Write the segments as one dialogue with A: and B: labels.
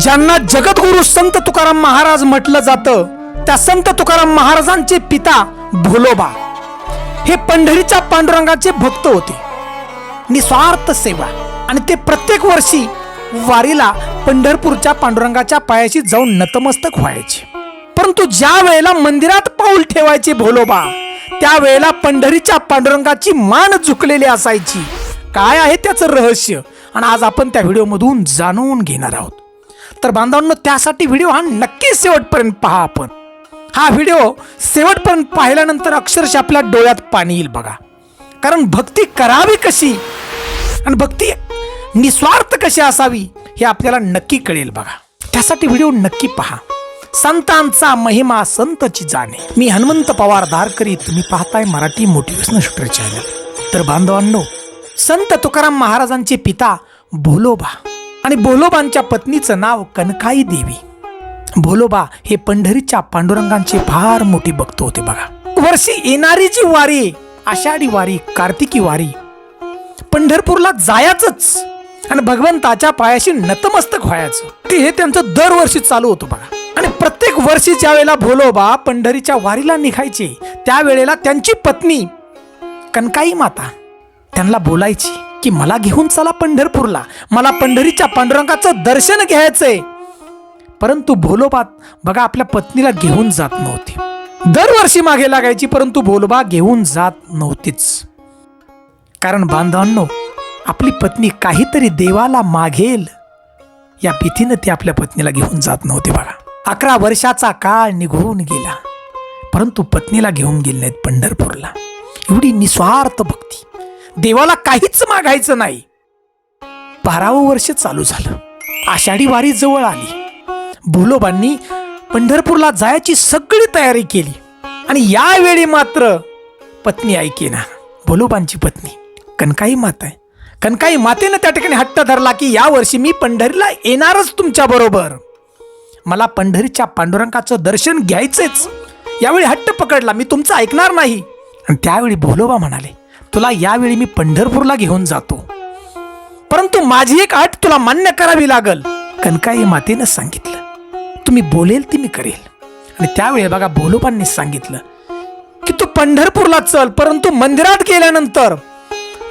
A: ज्यांना जगद्गुरु संत तुकाराम महाराज म्हटलं जातं त्या संत तुकाराम महाराजांचे पिता भोलोबा. हे पंढरीच्या पांडुरंगाचे भक्त होते. निस्वार्थ सेवा. आणि ते प्रत्येक वर्षी वारीला पंढरपूरच्या पांडुरंगाच्या पायाशी जाऊन नतमस्तक व्हायचे. परंतु ज्या वेळेला मंदिरात पाऊल ठेवायचे भोलोबा त्यावेळेला पंढरीच्या पांडुरंगाची मान झुकलेली असायची. काय आहे त्याचं रहस्य? आणि आज आपण त्या व्हिडिओमधून जाणून घेणार आहोत. तर बांधवांनो त्यासाठी व्हिडिओ हा नक्की शेवटपर्यंत पहा आपण. हा व्हिडिओ शेवटपर्यंत पाहिल्यानंतर अक्षरशः आपल्या डोळ्यात पाणी येईल बघा. कारण भक्ती करावी कशी? आणि भक्ती निस्वार्थ कशी असावी हे आपल्याला नक्की कळेल बघा. त्यासाठी व्हिडिओ नक्की पहा. संतांचा महिमा संतची जाणे. मी हनुमंत पवार धारकरी तुम्ही पाहताय मराठी मोटिवेशनल शूटर चॅनल तर बांधवांनो संत तुकाराम महाराजांचे पिता भोलोबा. आणि भोलोबांच्या पत्नीचं नाव कनकाई देवी. भोलोबा हे पंढरीच्या पांडुरंगांचे फार मोठे भक्त होते बघा. वर्षी येणारी जी वारी आषाढी वारी कार्तिकी वारी पंढरपूरला जायचंच आणि भगवंताच्या पायाशी नतमस्तक व्हायचं. ते हे त्यांचं दरवर्षी चालू होतं बघा. आणि प्रत्येक वर्षी ज्या वेळेला भोलोबा पंढरीच्या वारीला निघायचे त्यावेळेला त्यांची पत्नी कनकाई माता त्यांना बोलायची. की मला घेऊन चला पंढरपूरला. मला पंढरीच्या पांडुरंगाचं दर्शन घ्यायचंय. परंतु भोलोबा बघा आपल्या पत्नीला घेऊन जात नव्हती. दरवर्षी मागे लागायची परंतु भोलोबा घेऊन जात नव्हतीच. कारण बांधवांनो आपली पत्नी काहीतरी देवाला मागेल. या भीतीनं ती आपल्या पत्नीला घेऊन जात नव्हते बघा अकरा वर्षाचा काळ निघून गेला. परंतु पत्नीला घेऊन गेले नाहीत पंढरपूरला. एवढी निस्वार्थ भक्ती. देवाला काहीच मागायचं नाही. बारावं वर्ष चालू झालं. आषाढी वारी जवळ आली. भुलोबांनी पंढरपूरला जायची सगळी तयारी केली. आणि यावेळी मात्र पत्नी ऐकेना. भोलोबांची पत्नी कनकाई माता आहे कनकाई मातेनं त्या ठिकाणी हट्ट धरला की यावर्षी मी पंढरीला येणारच तुमच्या बरोबर. मला पंढरीच्या पांडुरंगाचं दर्शन घ्यायचंच. यावेळी हट्ट पकडला मी तुमचं ऐकणार नाही. आणि त्यावेळी भोलोबा म्हणाले तुला यावेळी मी पंढरपूरला घेऊन जातो. परंतु माझी एक अट तुला मान्य करावी लागल. कनकाई मातेनं सांगितलं. तुम्ही बोलेल ती मी करेल. आणि त्यावेळी बघा भोलोबांनी सांगितलं की तू पंढरपूरला चल परंतु मंदिरात गेल्यानंतर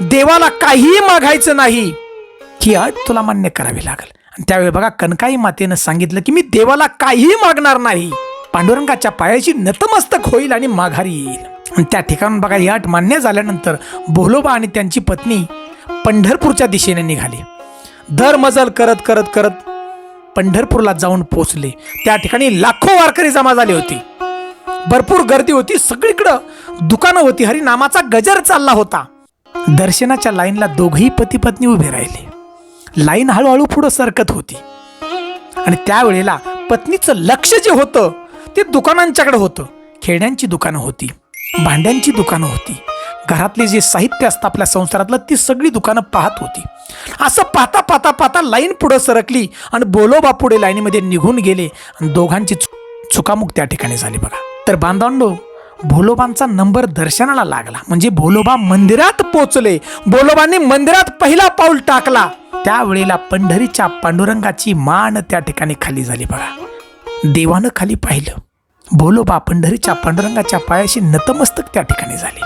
A: देवाला काहीही मागायचं नाही. ही अट तुला मान्य करावी लागल. आणि त्यावेळी बघा कनकाई मातेनं सांगितलं की मी देवाला काहीही मागणार नाही. पांडुरंगाच्या पायाची नतमस्तक होईल आणि माघारी येईल. आणि त्या ठिकाणून बघा ही अट मान्य झाल्यानंतर भोलोबा आणि त्यांची पत्नी पंढरपूरच्या दिशेने निघाली. दर मजल करत करत करत पंढरपूरला जाऊन पोचले त्या ठिकाणी लाखो वारकरी जमा झाली होती. भरपूर गर्दी होती. सगळीकडं दुकानं होती. हरिनामाचा गजर चालला होता. दर्शनाच्या लाईनला दोघही पती पत्नी उभे राहिले. लाईन हळूहळू पुढं सरकत होती. आणि त्यावेळेला पत्नीचं लक्ष जे होतं ते दुकानांच्याकडे होतं. खेड्यांची दुकानं होती. भांड्यांची दुकानं होती. घरातले जे साहित्य असतं आपल्या संसारातलं ती सगळी दुकानं पाहत होती. असं पाहता पाहता पाहता लाईन पुढं सरकली आणि बोलोबा पुढे लाईनीमध्ये निघून गेले आणि दोघांची चु- चुकामुक त्या ठिकाणी झाली बघा. तर बांधवांडो भोलोबांचा नंबर दर्शनाला लागला. म्हणजे भोलोबा मंदिरात पोचले. भोलोबांनी मंदिरात पहिला पाऊल टाकला. त्यावेळेला पंढरीच्या पांडुरंगाची मान त्या ठिकाणी खाली झाली बघा. देवानं खाली पाहिलं. भोलोबा पंढरीच्या पांडुरंगाच्या पायाशी नतमस्तक त्या ठिकाणी झाले.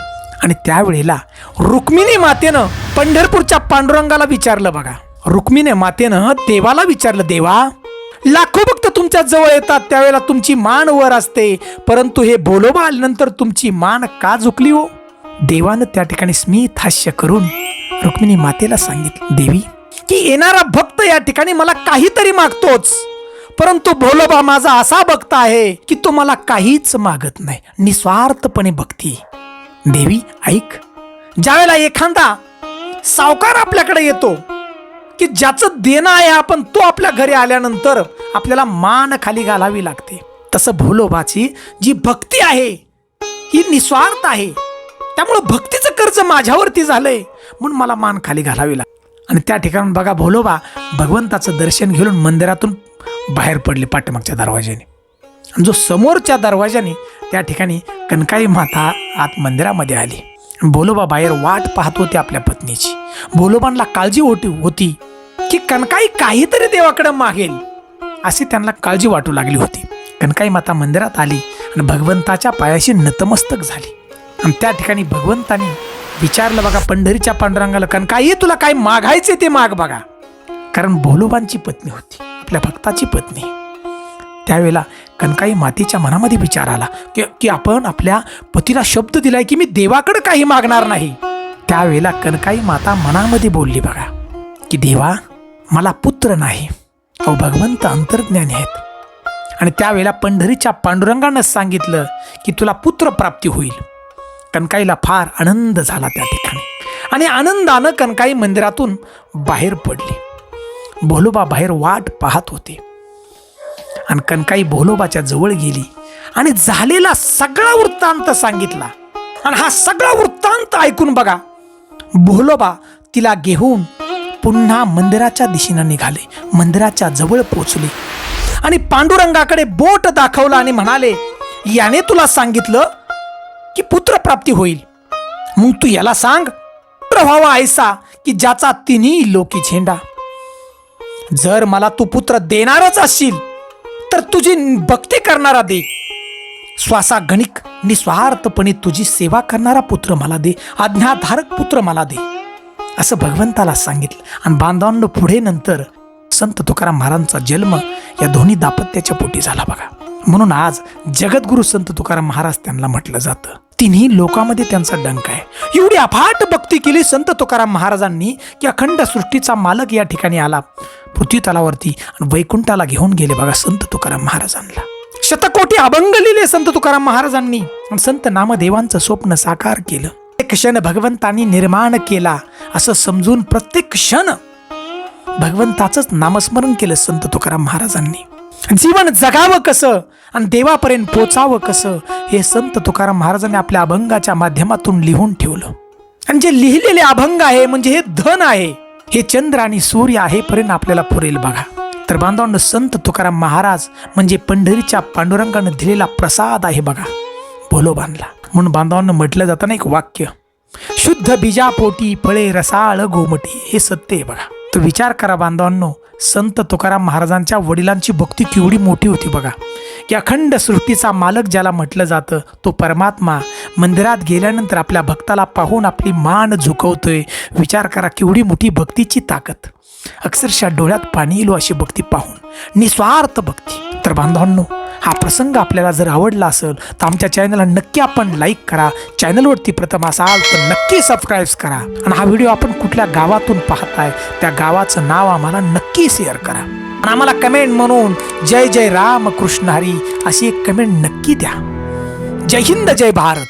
A: आणि त्यावेळेला रुक्मिणी मातेनं पंढरपूरच्या पांडुरंगाला विचारलं बघा. रुक्मिणी मातेनं देवाला विचारलं देवा लाखो भक्त तुमच्या जवळ येतात त्यावेळेला तुमची मान वर असते. परंतु हे भोलोबा आल्यानंतर तुमची मान का झुकली हो? देवानं त्या ठिकाणी स्मित हास्य करून रुक्मिणी मातेला सांगितलं देवी की येणारा भक्त या ठिकाणी मला काहीतरी मागतोच. परंतु भोलोबा माझा असा भक्त आहे की तो मला काहीच मागत नाही. निस्वार्थपणे भक्ती. देवी ऐक. ज्यावेळेला एखादा सावकार आपल्याकडे येतो की ज्याचं देणं आहे आपण तो आपल्या घरी आल्यानंतर आपल्याला मान खाली घालावी लागते. तसं भोलोबाची जी भक्ती आहे ही निस्वार्थ आहे. त्यामुळं भक्तीचं कर्ज माझ्यावरती झालंय म्हणून मला मान खाली घालावी लागते. आणि त्या ठिकाणून बघा भोलोबा भगवंताचं दर्शन घेऊन मंदिरातून बाहेर पडले पाठीमागच्या दरवाज्याने. जो समोरच्या दरवाज्याने त्या ठिकाणी कनकाई माता आत मंदिरामध्ये आली. भोलोबा बाहेर वाट पाहत होते आपल्या पत्नीची. भोलोबांना काळजी होती होती की कनकाई काहीतरी देवाकडे मागेल अशी त्यांना काळजी वाटू लागली होती. कनकाई माता मंदिरात आली आणि भगवंताच्या पायाशी नतमस्तक झाली. आणि त्या ठिकाणी भगवंतानी विचारलं बघा पंढरीच्या पांडुरंगाला कनकाई तुला काय मागायचे ते माग बघा. कारण भोलोबांची पत्नी होती. आपल्या भक्ताची पत्नी. त्यावेळेला कनकाई मातेच्या मनामध्ये विचार आला की की आपण आपल्या पतीला शब्द दिलाय की मी देवाकडे काही मागणार नाही. त्यावेळेला कनकाई माता मनामध्ये बोलली बघा की देवा मला पुत्र नाही. अहो भगवंत अंतर्ज्ञानी आहेत. आणि त्यावेळेला पंढरीच्या पांडुरंगानं सांगितलं की तुला पुत्र प्राप्ती होईल. कनकाईला फार आनंद झाला त्या ठिकाणी. आणि आनंदानं कनकाई मंदिरातून बाहेर पडली. भोलोबा बाहेर वाट पाहत होते. आणि कनकाई भोलोबाच्या जवळ गेली आणि झालेला सगळा वृत्तांत सांगितला. आणि हा सगळा वृत्तांत ऐकून बघा भोलोबा तिला घेऊन पुन्हा मंदिराच्या दिशेनं निघाले. मंदिराच्या जवळ पोचले. आणि पांडुरंगाकडे बोट दाखवलं आणि म्हणाले याने तुला सांगितलं की पुत्रप्राप्ती होईल. मग तू याला सांग प्रभावा ऐसा की ज्याचा तिन्ही लोकी झेंडा जर मला तू पुत्र देणारच असशील तर तुझी भक्ती करणारा दे. श्वासा गणिक निस्वार्थपणे तुझी सेवा करणारा पुत्र मला दे आज्ञाधारक पुत्र मला दे असं भगवंताला सांगितलं. आणि बांधवांना पुढे नंतर संत तुकाराम महाराजांचा जन्म या दोन्ही दाम्पत्याच्या पोटी झाला बघा. म्हणून आज जगद्गुरु संत तुकाराम महाराज त्यांना म्हटलं जातं. तिन्ही लोकांमध्ये त्यांचा डंक आहे. एवढी अफाट भक्ती केली संत तुकाराम महाराजांनी की अखंड सृष्टीचा मालक या ठिकाणी आला. पृथ्वी तलावरती आणि वैकुंठाला घेऊन गेले बघा संत तुकाराम महाराजांना शतकोटी अभंग लिहिले संत तुकाराम महाराजांनी. आणि संत नामदेवांचं स्वप्न साकार केलं. एक क्षण भगवंतांनी निर्माण केला. असं समजून प्रत्येक क्षण भगवंताचंच नामस्मरण केलं संत तुकाराम महाराजांनी. जीवन जगावं कसं? आणि देवापर्यंत पोचावं कसं? हे संत तुकाराम महाराजांनी आपल्या अभंगाच्या माध्यमातून लिहून ठेवलं. आणि जे लिहिलेले अभंग आहे म्हणजे हे धन आहे हे चंद्र आणि सूर्य आहे पर्यंत आपल्याला पुरेल बघा. तर बांधवांनो संत तुकाराम महाराज म्हणजे पंढरीच्या पांडुरंगानं दिलेला प्रसाद आहे बघा. भोलोबांना म्हणून बांधवांना म्हटलं जातं ना एक वाक्य शुद्ध बीजापोटी फळे रसाळ गोमटी हे सत्य आहे बघा. तर विचार करा बांधवांनो संत तुकाराम महाराजांच्या वडिलांची भक्ती केवढी मोठी होती बघा. की अखंड सृष्टीचा मालक ज्याला म्हटलं जातं तो परमात्मा. मंदिरात गेल्यानंतर आपल्या भक्ताला पाहून आपली मान झुकवतोय. विचार करा केवढी मोठी भक्तीची ताकद. अक्षरशः डोळ्यात पाणी येलो अशी भक्ती पाहून. निस्वार्थ भक्ती. तर बांधवांनो हा प्रसंग आपल्याला जर आवडला असेल तर आमच्या चॅनलला नक्की आपण लाईक करा. चॅनलवरती प्रथम असाल तर नक्की सबस्क्राईब करा. आणि हा व्हिडिओ आपण कुठल्या गावातून पाहताय त्या गावाचं नाव आम्हाला नक्की शेअर करा. आणि आम्हाला कमेंट म्हणून जय जय राम कृष्ण हरी अशी एक कमेंट नक्की द्या. जय हिंद जय भारत.